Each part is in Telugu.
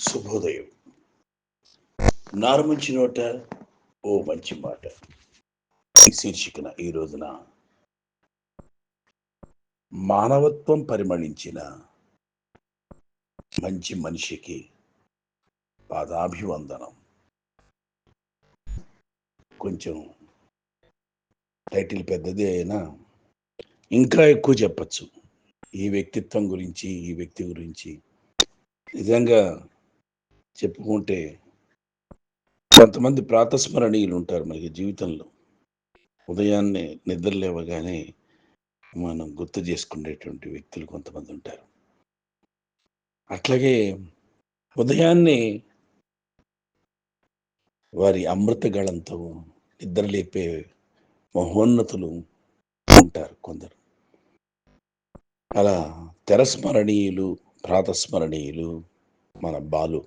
శుభోదయం. నారుమంచి నోట ఓ మంచి మాట. ఈ శీర్షికన ఈ రోజున మానవత్వం పరిమళించిన మంచి మనిషికి పాదాభివందనం. కొంచెం టైటిల్ పెద్దది అయినా ఇంకా ఎక్కువ చెప్పచ్చు. ఈ వ్యక్తిత్వం గురించి ఈ వ్యక్తి గురించి. నిజంగా చెప్పుకుంటే కొంతమంది ప్రాతస్మరణీయులు ఉంటారు మనకి జీవితంలో. ఉదయాన్నే నిద్ర లేవగానే మనం గుర్తు చేసుకునేటువంటి వ్యక్తులు కొంతమంది ఉంటారు అట్లాగే ఉదయాన్నే వారి అమృత గళంతో నిద్రలేపే మహోన్నతులు ఉంటారు కొందరు. అలా తెరస్మరణీయులు ప్రాతస్మరణీయులు మన బాలు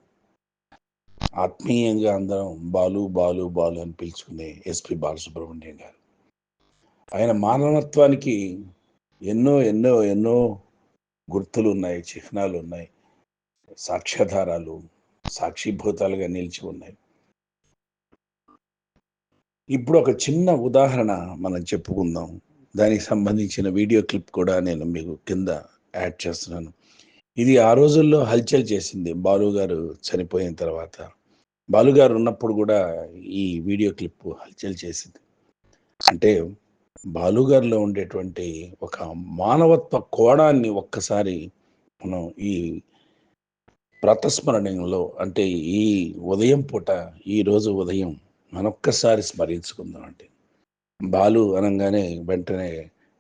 ఆత్మీయంగా అందరం బాలు బాలు బాలు అని పిలుచుకునే ఎస్పి బాలసుబ్రహ్మణ్యం గారు. ఆయన మానవత్వానికి ఎన్నో ఎన్నో ఎన్నో గుర్తులు ఉన్నాయి చిహ్నాలు ఉన్నాయి సాక్ష్యాధారాలు సాక్షిభూతాలుగా నిలిచి ఉన్నాయి. ఇప్పుడు ఒక చిన్న ఉదాహరణ మనం చెప్పుకుందాం. దానికి సంబంధించిన వీడియో క్లిప్ కూడా నేను మీకు కింద యాడ్ చేస్తున్నాను. ఇది ఆ రోజుల్లో హల్చల్ చేసింది. బాలు గారు చనిపోయిన తర్వాత. బాలుగారు ఉన్నప్పుడు కూడా ఈ వీడియో క్లిప్ హల్చల్ చేసింది. అంటే బాలుగారిలో ఉండేటువంటి ఒక మానవత్వ కోణాన్ని ఒక్కసారి మనం ఈ ప్రతస్మరణంలో అంటే ఈ ఉదయం పూట ఈ రోజు ఉదయం మనొక్కసారి స్మరించుకుందాం అంటే. బాలు అనగానే వెంటనే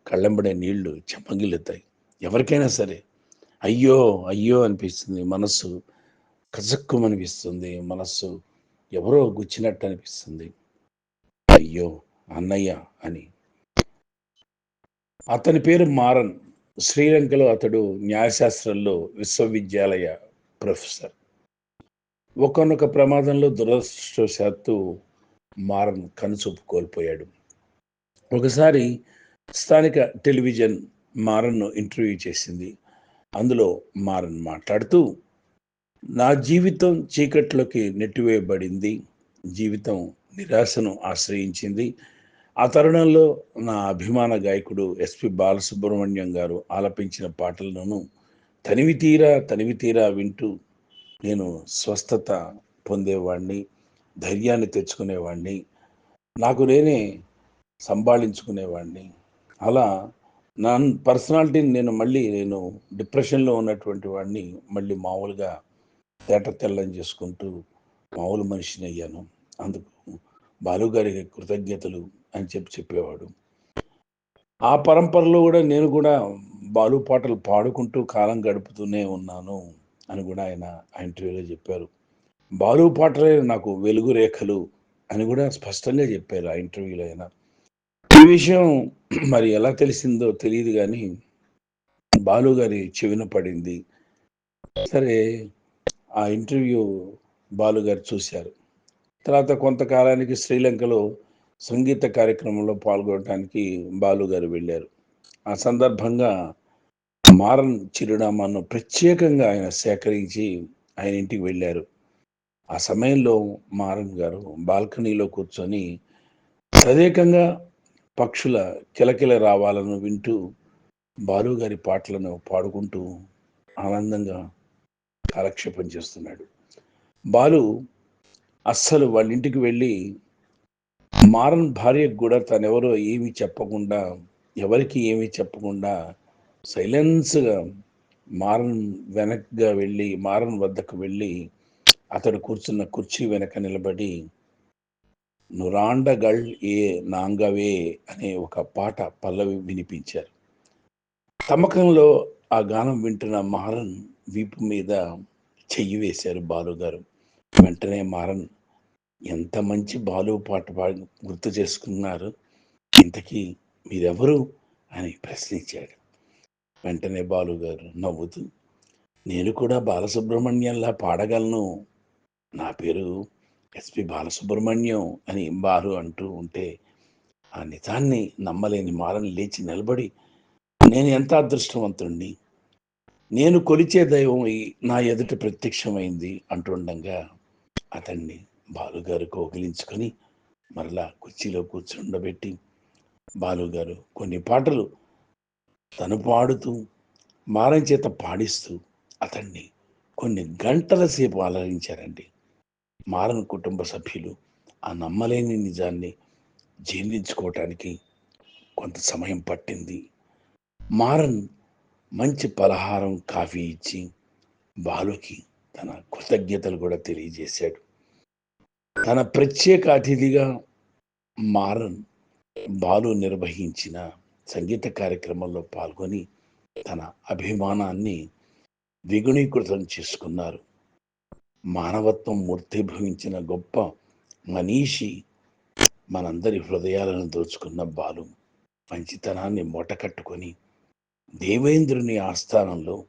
కళ్ళెంబడే నీళ్ళు చెమ్మగిల్లుతాయి ఎవరికైనా సరే. అయ్యో అయ్యో అనిపిస్తుంది మనస్సు కజక్కుమనిపిస్తుంది మనస్సు ఎవరో గుచ్చినట్టు అనిపిస్తుంది అయ్యో అన్నయ్య అని. అతని పేరు మారన్ శ్రీలంకలో అతడు న్యాయశాస్త్రంలో విశ్వవిద్యాలయ ప్రొఫెసర్. ఒకనొక ప్రమాదంలో దురదృష్టవశాత్తు మారన్ కనుచూపు కోల్పోయాడు. ఒకసారి స్థానిక టెలివిజన్ మారన్ను ఇంటర్వ్యూ చేసింది. అందులో మారన్ మాట్లాడుతూ నా జీవితం చీకట్లోకి నెట్టివేయబడింది. జీవితం నిరాశను ఆశ్రయించింది. ఆ తరుణంలో నా అభిమాన గాయకుడు ఎస్పి బాలసుబ్రహ్మణ్యం గారు ఆలపించిన పాటలను తనివి తీరా తనివి తీరా వింటూ నేను స్వస్థత పొందేవాడిని ధైర్యాన్ని తెచ్చుకునేవాడిని నాకు నేనే సంభాళించుకునేవాడిని అలా నా పర్సనాలిటీని నేను మళ్ళీ నేను డిప్రెషన్లో ఉన్నటువంటి వాడిని మళ్ళీ మామూలుగా తేట తెల్లం చేసుకుంటూ మామూలు మనిషిని అయ్యాను. అందుకు బాలుగారికి కృతజ్ఞతలు అని చెప్పి చెప్పేవాడు. ఆ పరంపరలో కూడా నేను కూడా బాలు పాటలు పాడుకుంటూ కాలం గడుపుతూనే ఉన్నాను అని కూడా ఆయన ఆ ఇంటర్వ్యూలో చెప్పారు. బాలు పాటలే నాకు వెలుగు రేఖలు అని కూడా స్పష్టంగా చెప్పారు ఆ ఇంటర్వ్యూలో ఆయన. ఈ విషయం మరి ఎలా తెలిసిందో తెలియదు కానీ బాలు గారి చెవిన పడింది. సరే ఆ ఇంటర్వ్యూ బాలు గారు చూశారు. తర్వాత కొంతకాలానికి శ్రీలంకలో సంగీత కార్యక్రమంలో పాల్గొనడానికి బాలు గారు వెళ్ళారు. ఆ సందర్భంగా మారన్ చిరునామాను ప్రత్యేకంగా ఆయన సేకరించి ఆయన ఇంటికి వెళ్ళారు. ఆ సమయంలో మారన్ గారు బాల్కనీలో కూర్చొని తదేకంగా పక్షుల కిలకిల రావాలను వింటూ బాలుగారి పాటలను పాడుకుంటూ ఆనందంగా కాలక్షేపం చేస్తున్నాడు. బాలు అస్సలు వాళ్ళ ఇంటికి వెళ్ళి మారన్ భార్యకు కూడా తనెవరో ఏమీ చెప్పకుండా ఎవరికి ఏమీ చెప్పకుండా సైలెన్స్గా మారన్ వెనక్గా వెళ్ళి మారన్ వద్దకు వెళ్ళి అతడు కూర్చున్న కుర్చీ వెనక నిలబడి నురాండగల్ ఏ నాంగవే అనే ఒక పాట పల్లవి వినిపించారు. తమకంలో ఆ గానం వింటున్న మారన్ వీపు మీద చెయ్యి వేశారు బాలు గారు వెంటనే మారన్ ఎంత మంచి బాలు పాట పాడి గుర్తు చేసుకున్నారు? ఇంతకీ మీరెవరు? అని ప్రశ్నించాడు. వెంటనే బాలు గారు నవ్వుతూ నేను కూడా బాలసుబ్రహ్మణ్యంలా పాడగలను. నా పేరు ఎస్పి బాలసుబ్రహ్మణ్యం అని బాలు అంటూ ఉంటే ఆ నిజాన్ని నమ్మలేని మారని లేచి నిలబడి నేను ఎంత అదృష్టవంతుణ్ణి? నేను కొలిచే దైవం నా ఎదుట ప్రత్యక్షమైంది అంటుండగా అతన్ని బాలుగారు కోగిలించుకొని మరలా కుర్చీలో కూర్చుండబెట్టి బాలుగారు కొన్ని పాటలు తను పాడుతూ మారం చేత పాడిస్తూ అతన్ని కొన్ని గంటల సేపు అలరించారండి మారన్ కుటుంబ సభ్యులు ఆ నమ్మలేని నిజాన్ని జీర్ణించుకోవటానికి కొంత సమయం పట్టింది. మారన్ మంచి పలహారం కాఫీ ఇచ్చి బాలుకి తన కృతజ్ఞతలు కూడా తెలియజేశాడు. తన ప్రత్యేక అతిథిగా మారన్ బాలు నిర్వహించిన సంగీత కార్యక్రమంలో పాల్గొని తన అభిమానాన్ని ద్విగుణీకృతం చేసుకున్నారు. మానవత్వం మూర్తిభవించిన గొప్ప మనీషి మనందరి హృదయాలను దోచుకున్న బాలు మంచితనాన్ని మూటకట్టుకొని దేవేంద్రుని ఆస్థానంలో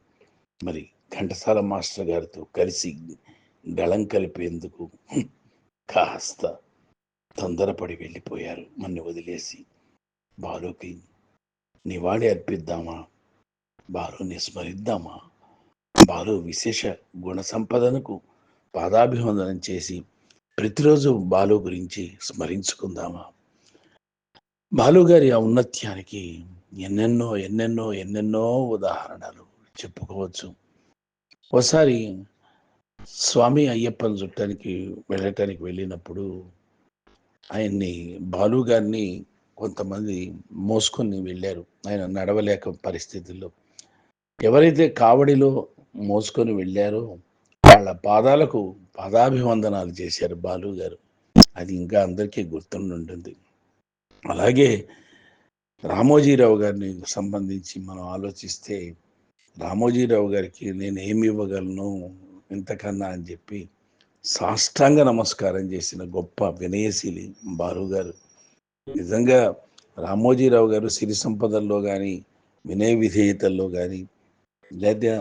మరి ఘంటసాల మాస్టర్ గారితో కలిసి గళం కలిపేందుకు కాస్త తొందరపడి వెళ్ళిపోయారు. మన్ని వదిలేసి బాలుకి నివాళి అర్పిద్దామా? బాలుని స్మరిద్దామా? బాలు విశేష గుణ సంపదనకు పాదాభివందనం చేసి ప్రతిరోజు బాలు గురించి స్మరించుకుందామా? బాలు గారి ఔన్నత్యానికి ఎన్నెన్నో ఎన్నెన్నో ఎన్నెన్నో ఉదాహరణలు చెప్పుకోవచ్చు. ఒకసారి స్వామి అయ్యప్పని చుట్టానికి వెళ్ళటానికి వెళ్ళినప్పుడు ఆయన్ని బాలు గారిని కొంతమంది మోసుకొని వెళ్ళారు. ఆయన నడవలేక పరిస్థితుల్లో. ఎవరైతే కావడిలో మోసుకొని వెళ్ళారో వాళ్ళ పాదాలకు పాదాభివందనాలు చేశారు బాలు గారు. అది ఇంకా అందరికీ గుర్తుండి ఉంటుంది. అలాగే రామోజీరావు గారిని సంబంధించి మనం ఆలోచిస్తే రామోజీరావు గారికి నేను ఏమి ఇవ్వగలను ఇంతకన్నా అని చెప్పి సాష్టాంగ నమస్కారం చేసిన గొప్ప వినయశీలి బాలు గారు. నిజంగా రామోజీరావు గారు సిరి సంపదల్లో కానీ వినయ విధేయతల్లో కానీ లేదా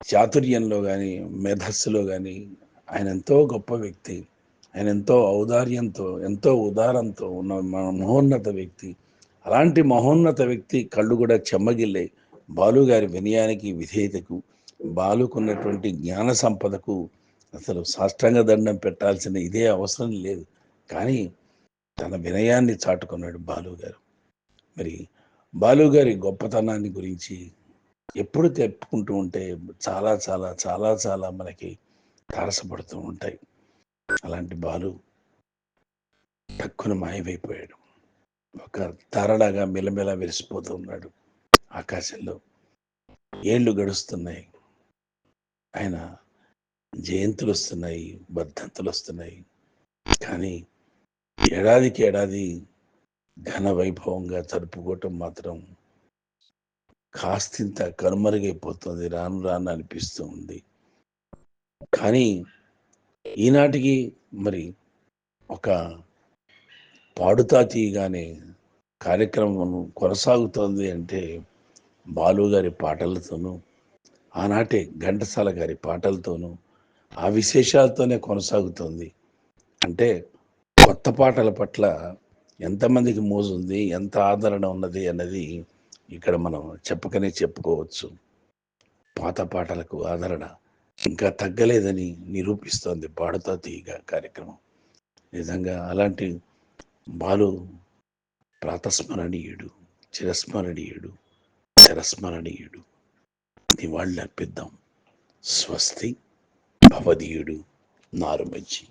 చాతుర్యంలో కానీ మేధస్సులో కానీ ఆయన ఎంతో గొప్ప వ్యక్తి ఆయన ఎంతో ఔదార్యంతో ఎంతో ఉదారంతో ఉన్న మన మహోన్నత వ్యక్తి అలాంటి మహోన్నత వ్యక్తి కళ్ళు కూడా చెమ్మగిల్లాయి బాలుగారి వినయానికి విధేయతకు బాలుకున్నటువంటి జ్ఞాన సంపదకు అసలు సాష్టాంగ దండం పెట్టాల్సిన ఇదే అవసరం లేదు. కానీ తన వినయాన్ని చాటుకున్నాడు బాలుగారు. మరి బాలుగారి గొప్పతనాన్ని గురించి ఎప్పుడు చెప్పుకుంటూ ఉంటే చాలా చాలా చాలా చాలా మనకి తారసపడుతూ ఉంటాయి. అలాంటి బాలు టక్కున మాయమైపోయాడు. ఒక తారలాగా మెలమెల వెలిసిపోతూ ఉన్నాడు ఆకాశంలో. ఏళ్ళు గడుస్తున్నాయి. ఆయన జయంతులు వస్తున్నాయి బద్ధంతులు వస్తున్నాయి. కానీ ఏడాదికి ఏడాది ఘన వైభవంగా జరుపుకోవటం మాత్రం కాస్తింత కనుమరుగైపోతుంది రాను రాను అనిపిస్తూ ఉంది. కానీ ఈనాటికి మరి ఒక పాడుతా తీయగానే కార్యక్రమం కొనసాగుతోంది అంటే బాలు గారి పాటలతోనూ ఆనాటి ఘంటసాల గారి పాటలతోనూ ఆ విశేషాలతోనే కొనసాగుతుంది. అంటే కొత్త పాటల పట్ల ఎంతమందికి మోజు ఉంది ఎంత ఆదరణ ఉన్నది అన్నది ఇక్కడ మనం చెప్పకనే చెప్పుకోవచ్చు. పాత పాటలకు ఆదరణ ఇంకా తగ్గలేదని నిరూపిస్తోంది పాడుతా తీయగా కార్యక్రమం. నిజంగా అలాంటి బాలు ప్రాతస్మరణీయుడు చిరస్మరణీయుడు చిరస్మరణీయుడు. నివాళులర్పిద్దాం స్వస్తి భవదీయుడు నారుమజ్జి.